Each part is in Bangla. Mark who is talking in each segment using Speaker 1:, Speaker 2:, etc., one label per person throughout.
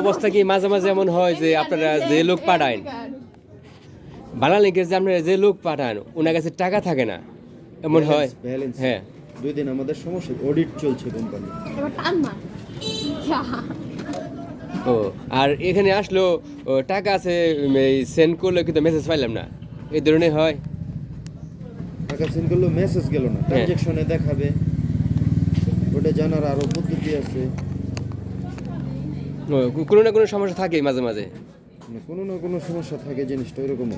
Speaker 1: অবস্থা কি মাঝে মাঝে এমন হয় যে আপনারা যে লোক পাঠান? বানালিকে যে আপনারা যে লোক পাঠান ওনার কাছে টাকা থাকে না। এমন হয়? হ্যাঁ।
Speaker 2: দুই দিন আমাদের সমস্যা অডিট চলছে কোম্পানি
Speaker 3: এবার টান মার।
Speaker 1: ও আর এখানে আসলো টাকা আছে এই সেন্ড করলে কিন্তু মেসেজ পাইলাম না। এই ধরনের হয়?
Speaker 2: টাকা সেন্ড করল মেসেজ গেল না। ট্রানজেকশনে দেখাবে। ওটা জানার আরও পদ্ধতি আছে।
Speaker 1: কোনো না কোনো সমস্যা থাকে মাঝে মাঝে।
Speaker 2: কোনো না কোনো সমস্যা থাকে জিনিসটা ওইরকম না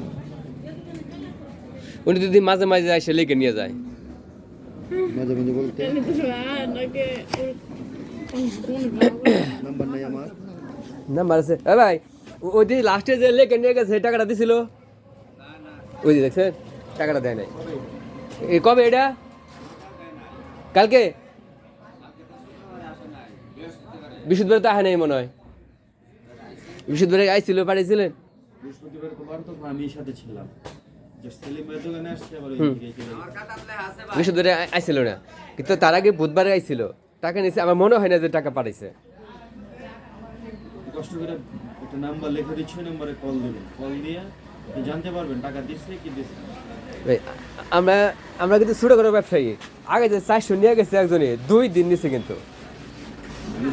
Speaker 1: উনি যদি মাঝে মাঝে এসে লেগে নিয়ে যায়।
Speaker 2: মাঝে মাঝে বলতে?
Speaker 3: আমি তো আর
Speaker 2: নাম্বার নাই আমার।
Speaker 1: নাম্বার আছে। এ ভাই ওই দিন লাস্টে যে লেগে নিয়ে গেছে টাকাটা দিছিল? ওই যে দেখছেন টাকাটা দেয় নাই। এ কবে এটা? কালকে? বৃহস্পতিবার তো আহে নাই মনে হয়। বৃহস্পতিবারে আইছিল পাঠিয়েছিলেন
Speaker 2: বৃহস্পতিবার তো আমি সাথে ছিলাম।
Speaker 1: বৃহস্পতিবারে না। কিন্তু তার আগে বুধবারে আইছিল। টাকা নিয়েছে আমার মনে হয় না যে টাকা পাঠাইছে
Speaker 2: কষ্ট করে একটা নাম্বার লিখে দিচ্ছি নাম্বারে কল দেবেন। কল দিয়ে জানতে পারবেন টাকা দিচ্ছে কি দিচ্ছে
Speaker 1: আমরা আমরা কিন্তু ছোটো করে ব্যবসায়ী। আগে যে চারশো নিয়ে গেছে একজনে দুই দিন নিছে কিন্তু
Speaker 2: আমি তো বললাম এটা জানতে পারবেন যাই না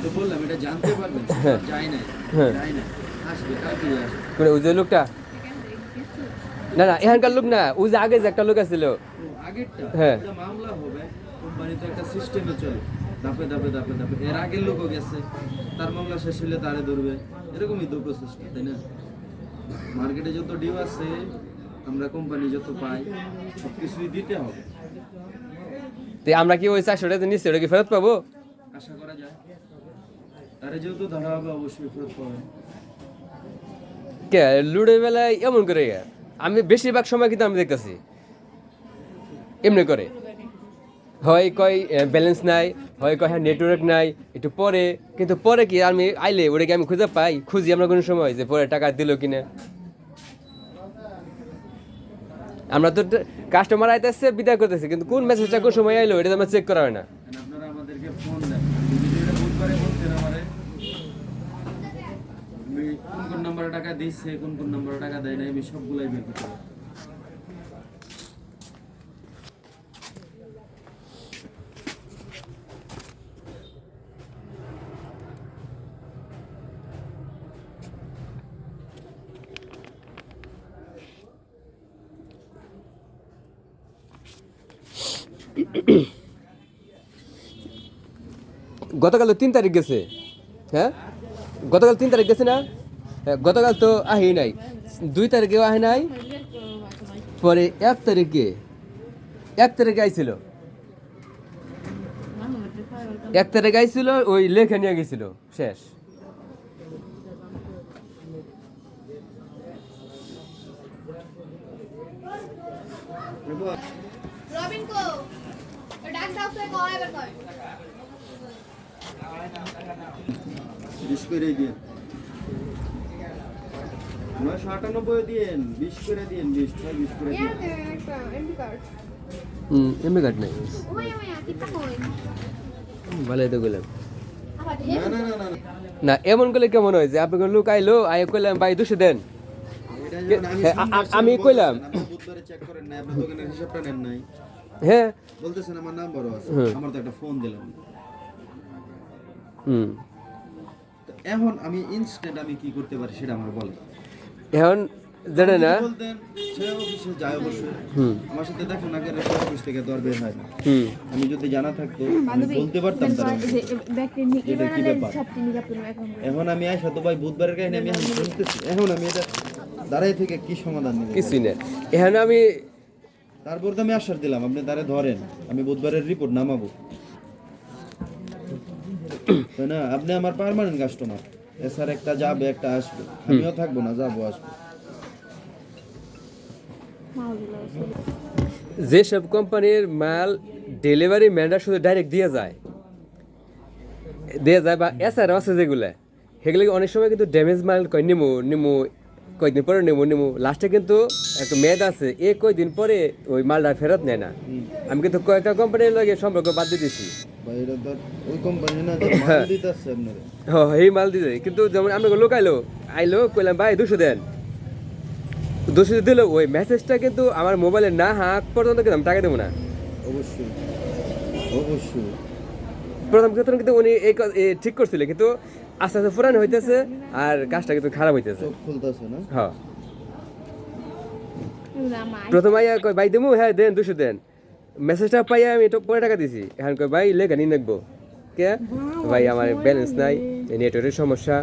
Speaker 1: হ্যাঁ।
Speaker 2: না আসবে কালকে আসবে
Speaker 1: ওই যে লোকটা? না না এখানকার লোক না ওই যে আগে যে একটা লোক আছিল হ্যাঁ।
Speaker 2: মামলা হবে কোম্পানিতে একটা সিস্টেমে চলে। ধাপে ধাপে ধাপে ধাপে। এর আগের লোকও গেছে। তার মামলা শেষ হলে তারে ধরবে। এরকমই তো তাই না? মার্কেটে যত ডিউ আছে আমরা কোম্পানি যত পাই সব কিছুই দিতে হবে।
Speaker 1: তো আমরা কি ওই চারশো টাকা নিচ্ছি ওটা কি ফেরত পাবো?
Speaker 2: আশা করা যায়। তারে যেহেতু ধরা হবে অবশ্যই ফেরত পাবে।
Speaker 1: কে লুডোর বেলায় এমন করে আমি বেশিরভাগ সময় কিন্তু আমি দেখতেছি। এমনি করে। হয় কয় ব্যালেন্স নাই হয় কয় হ্যাঁ নেটওয়ার্ক নাই একটু পরে কিন্তু পরে কি আমি আইলে ওটাকে আমি খুঁজে পাই? খুঁজি আমরা কোনো সময় যে পরে টাকা দিল কিনা। আমরা তো কাস্টমার আইতেছে বিদায় করতেছি কিন্তু কোন মেসেজটা কোন সময় আইলো এটা আমরা চেক করা হয় না।
Speaker 2: আপনারা আমাদেরকে ফোন দেন যদি এটা বুধবারে বলতেন আমারে আমি কোন কোন নাম্বারে টাকা দিচ্ছে, কোন কোন নাম্বারে টাকা দেয় না আমি সবগুলাই বের করতে
Speaker 1: গতকাল তিন তারিখ গেছে হ্যাঁ? গতকাল তিন তারিখ গেছে না? গতকাল তো আহি নাই। দুই তারিখেও আহি নাই পরে এক তারিখে এক তারিখে আইছিল। এক তারিখে আইছিল ওই লেখা নিয়ে গেছিল শেষ।
Speaker 3: রবিন কো ডাক দাও তো কয় এবার কয়
Speaker 2: বিশ করে দিন নয়শো আটানব্বই দিন বিশ করে দিন বিশ ছয় বিশ করে দিন
Speaker 3: একটা এমপি কার্ড
Speaker 1: হুম এমনি কাট নাই।
Speaker 3: ওই ওই কিটা কই
Speaker 1: ভালো তো গেলাম
Speaker 2: না না না না না।
Speaker 1: না এমন করলে কেমন হয় যে আপনি লোক আইলো আই কইলাম ভাই দুশো দেন।
Speaker 2: আমি
Speaker 1: হ্যাঁ, কইলাম। হ্যাঁ।
Speaker 2: বলতেছেন আমার নাম্বারও আছে আমার তো একটা ফোন দিলাম।
Speaker 1: হুম।
Speaker 2: তো এখন আমি ইনস্ট্যান্ট আমি কি করতে পারি সেটা আমার বলেন।
Speaker 1: এখন জানে না?
Speaker 2: আমার সাথে দেখো না কেন অফিস থেকে দর বের হয় না। আমি যদি জানা থাকতো আমি বলতে পারতাম তারা এটা কি ব্যাপার?
Speaker 3: এখন
Speaker 2: এখন আমি আইসা তো ভাই বুধবারের কাহিনী আমি এখন আমি এটা দাঁড়াই থেকে কি সমাধান নিব?
Speaker 1: কিছুই না। এখন আমি
Speaker 2: তারপর তো আমি আশ্বাস দিলাম আপনি তারে ধরেন আমি বুধবারের রিপোর্ট নামাবো। তাই না? আপনি আমার পার্মানেন্ট কাস্টমার এছাড়া একটা যাবে একটা আসবে। আমিও থাকব না যাব আসব।
Speaker 1: যেসব কোম্পানির মাল ডেলিভারি ম্যানরা শুধু ডাইরেক্ট দিয়ে যায় দিয়ে যায় বা এছাড়াও আছে যেগুলো সেগুলো অনেক সময় কিন্তু ড্যামেজ মাল কয় নিমু নিমু কয়েকদিন পরে নিমু নিমু। লাস্টে কিন্তু একটা মেদ আছে এ কয়দিন পরে ওই মালটা ফেরত নেয় না। আমি কিন্তু কয়েকটা কোম্পানির লগে সম্পর্ক বাদ দিয়ে দিছি।
Speaker 2: বাইরে তো আর ওই কোম্পানি না যে মাল দিতেছে আপনারা।
Speaker 1: হ এই মাল দিছে। কিন্তু যেমন আমরা লোক আইলো আইলো কইলাম ভাই দুশো দেন। দুশো দিল ওই মেসেজটা কিন্তু আমার মোবাইলে না হাঁক পর্যন্ত কিন্তু টাকা দেবো না।
Speaker 2: অবশ্যই অবশ্যই।
Speaker 1: প্রথম ক্ষেত্রে কিন্তু উনি এই ঠিক করছিল কিন্তু আস্তে আস্তে পুরানো হইতেছে আর কাজটা কিন্তু খারাপ হইতেছে।
Speaker 2: চোখ খুলতেছে না?
Speaker 1: হ্যাঁ। প্রথম আইয়া কয় ভাই দেবো হ্যাঁ দেন দুশো দেন। মেসেজটা পাই আমি একটু পরে টাকা দিছি। এখন কয় ভাই লেখা নিয়ে রাখব কে? ভাই আমার ব্যালেন্স নাই নেটওয়ার্কের সমস্যা।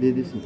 Speaker 2: দিয়ে দিছি।